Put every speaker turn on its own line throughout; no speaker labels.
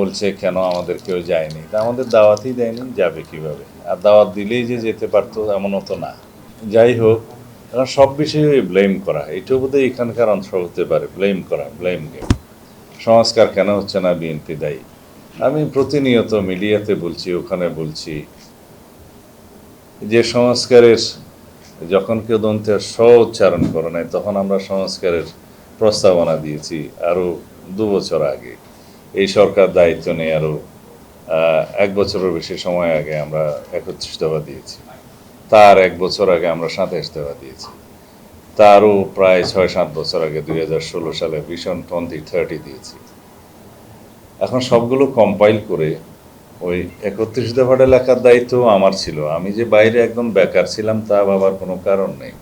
বলছে, কেন আমাদের কেউ যায়নি? তা আমাদের দাওয়াতই দেয়নি, যাবে কীভাবে? আর দাওয়াত দিলেই যে যেতে পারতো, এমনও তো না। যাই হোক এখন সব বিষয়ে ব্লেম করা, এটাও বোধহয় এখানকার অংশ হতে পারে ব্লেম করা ব্লেম গেম সংস্কার কেন হচ্ছে না বিএনপি দায়ী? আমি প্রতিনিয়ত মিডিয়াতে বলছি, ওখানে বলছি, যে সংস্কারের, যখন কেউ দন্তের স উচ্চারণ করে নাই, তখন আমরা সংস্কারের প্রস্তাবনা দিয়েছি আরও দু বছর আগে। এই সরকার দায়িত্ব নিয়ে আরও এক বছরের বেশি সময় আগে আমরা একত্রিশ দফা দিয়েছি। তার এক বছর আগে আমরা সাতাইশ দফা দিয়েছি। তারও প্রায় ছয় সাত বছর আগে দুই হাজার ষোলো সালে ভীষণ টোয়েন্টি থার্টি দিয়েছি। এখন সবগুলো কম্পাইল করে ওই একত্রিশ দফাটা লেখার দায়িত্ব আমার ছিল। আমি যে বাইরে একদম বেকার ছিলাম তা ভাবার কোনো কারণ নেই।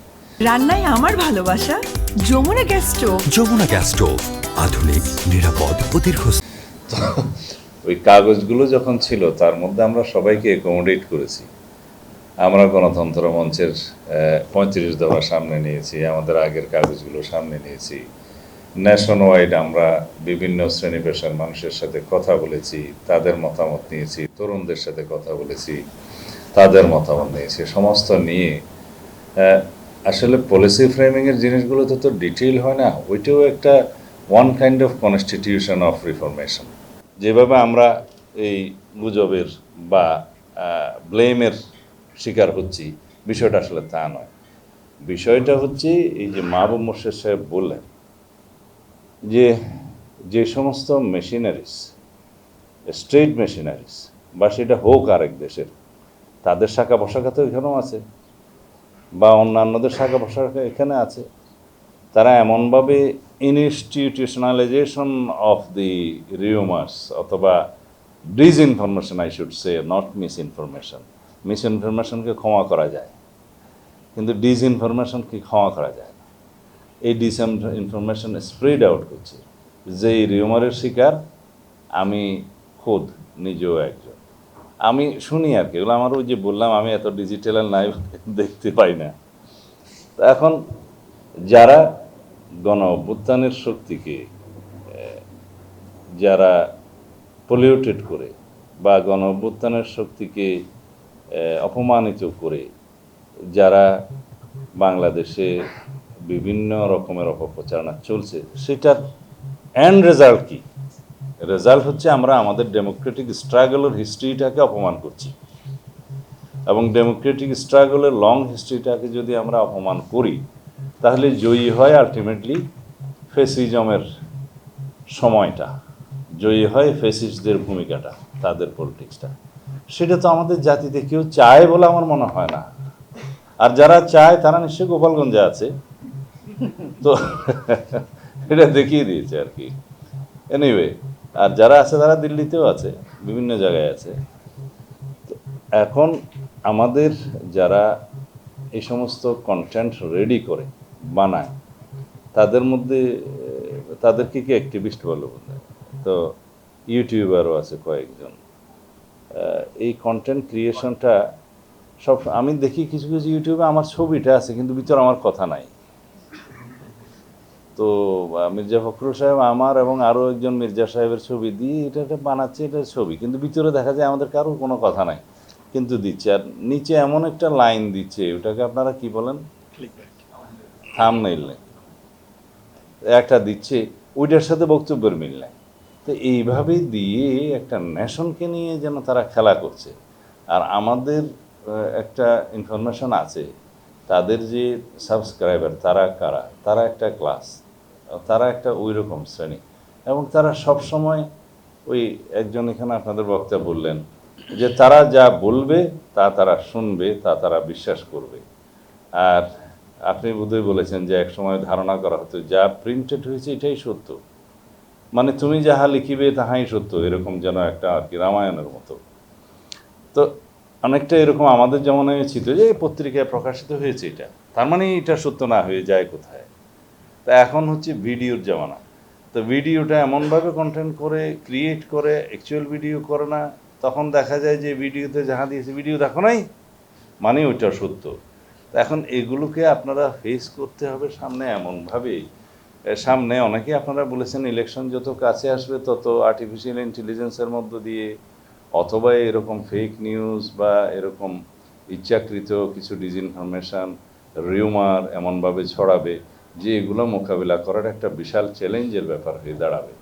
রান্নায় আমার ভালোবাসা Jamuna gas stove.
Jamuna gas stove আধুনিক নিরাপদ ও দীর্ঘ
ওই কাগজগুলো যখন ছিল, তার মধ্যে আমরা সবাইকে অ্যাকোমোডেট করেছি। আমরা গণতন্ত্র মঞ্চের পঁয়ত্রিশ দফা সামনে নিয়েছি, আমাদের আগের কাগজগুলো সামনে নিয়েছি। ন্যাশন ওয়াইড আমরা বিভিন্ন শ্রেণি পেশার মানুষের সাথে কথা বলেছি, তাদের মতামত নিয়েছি, তরুণদের সাথে কথা বলেছি, তাদের মতামত নিয়েছি, সমস্ত নিয়ে। আসলে পলিসি ফ্রেমিংয়ের জিনিসগুলোতে তো ডিটেইল হয় না, ওইটাও একটা one kind of constitution of reformation যেভাবে আমরা এই গুজবের বা ব্লেমের শিকার হচ্ছি, বিষয়টা আসলে তা নয়। বিষয়টা হচ্ছে এই যে মাহবুব মোর্শেদ সাহেব বললেন যে যে সমস্ত মেশিনারিস, স্ট্রেট মেশিনারিস, বা সেটা হোক আরেক দেশের, তাদের শাখা পোশাখা তো এখানেও আছে, বা অন্যান্যদের শাখা পোশাখা এখানে আছে। তারা এমনভাবে ইনস্টিটিউশনালাইজেশন অফ দি রিউমার্স অথবা disinformation I should say not misinformation miss ইনফরমেশনকে ক্ষমা করা যায়। কিন্তু ডিস ইনফরমেশনকে ক্ষমা করা যায় না। এই ডিস ইনফরমেশন স্প্রেড আউট করছে। যে রিউমারের শিকার আমি খোদ, নিজেও একজন। আমি শুনি আর কি। এগুলো আমার ওই যে বললাম, আমি এত ডিজিটাল নাই দেখতে পাই না। তো এখন যারা গণ অভ্যুত্থানের শক্তিকে যারা পলিউটেড করে বা গণ অভ্যুত্থানের শক্তিকে অপমানিত করে, যারা বাংলাদেশে বিভিন্ন রকমের অপপ্রচারণা চলছে, সেটার এন্ড রেজাল্ট কি? রেজাল্ট হচ্ছে আমরা আমাদের ডেমোক্রেটিক স্ট্রাগলের হিস্ট্রিটাকে অপমান করছি। এবং ডেমোক্রেটিক স্ট্রাগলের লং হিস্ট্রিটাকে যদি আমরা অপমান করি তাহলে জয়ী হয় আলটিমেটলি ফেসিজমের সময়টা। জয়ী হয় ফেসিস্টদের ভূমিকাটা, তাদের পলিটিক্সটা সেটা তো আমাদের জাতিতে কেউ চায় বলে আমার মনে হয় না। আর যারা চায়, তারা নিশ্চয়ই গোপালগঞ্জে আছে। তো এটা দেখিয়ে দিয়েছে আর কি। এনিওয়ে আর যারা আছে, তারা দিল্লিতেও আছে, বিভিন্ন জায়গায় আছে। এখন আমাদের যারা এই সমস্ত কন্টেন্ট রেডি করে বানায়। তাদের মধ্যে, তাদেরকে কি অ্যাক্টিভিস্ট বলে তো ইউটিউবারও আছে কয়েকজন। এই কন্টেন্ট ক্রিয়েশনটা সব, আমি দেখি কিছু কিছু ইউটিউবে আমার ছবিটা আছে, কিন্তু ভিতরে আমার কথা নাই। তো মির্জা ফখরুল সাহেব আমার এবং আরও একজন মির্জা সাহেবের ছবি দিয়ে এটা একটা বানাচ্ছে, এটা ছবি। কিন্তু ভিতরে দেখা যায় আমাদের কারোর কোনো কথা নাই। কিন্তু দিচ্ছে, আর নিচে এমন একটা লাইন দিচ্ছে, ওটাকে আপনারা কি বলেন? থাম নেই। একটা দিচ্ছে, ওইটার সাথে বক্তব্যের মিল নাই। তো এইভাবে দিয়ে একটা নেশনকে নিয়ে যেন তারা খেলা করছে। আর আমাদের একটা ইনফরমেশন আছে, তাদের যে সাবস্ক্রাইবার তারা কারা? তারা একটা ক্লাস তারা একটা ওই রকম শ্রেণি। এবং তারা সব সময় ওই একজন এখানে আপনাদের বক্তা বললেন যে তারা যা বলবে তা তারা শুনবে, তা তারা বিশ্বাস করবে। আর আপনি বোধহয় বলেছেন যে এক সময় ধারণা করা হতো, যা প্রিন্টেড হয়েছে এটাই সত্য। মানে তুমি যাহা লিখিবে তাহাই সত্য, এরকম যেন একটা আর কি রামায়ণের মতো। তো অনেকটা এরকম আমাদের যেমন ছিল যে এই পত্রিকায় প্রকাশিত হয়েছে এটা, তার মানে এটা সত্য না হয়ে যায় কোথায়? তা এখন হচ্ছে ভিডিওর জামানা। তো ভিডিওটা এমনভাবে কন্টেন্ট করে ক্রিয়েট করে অ্যাকচুয়াল ভিডিও করে না, তখন দেখা যায় যে ভিডিওতে যাহা দিয়েছে ভিডিও দেখো নাই? মানে ওইটা সত্য। এখন এগুলোকে আপনারা ফেস করতে হবে সামনে এমনভাবে। সামনে অনেকেই আপনারা বলেছেন ইলেকশন যত কাছে আসবে তত আর্টিফিশিয়াল ইন্টেলিজেন্সের মধ্য দিয়ে, অথবা এরকম ফেক নিউজ বা এরকম ইচ্ছাকৃত কিছু ডিসইনফরমেশন রিউমার এমনভাবে ছড়াবে, যে এগুলো মোকাবিলা করার একটা বিশাল চ্যালেঞ্জের ব্যাপার হয়ে দাঁড়াবে।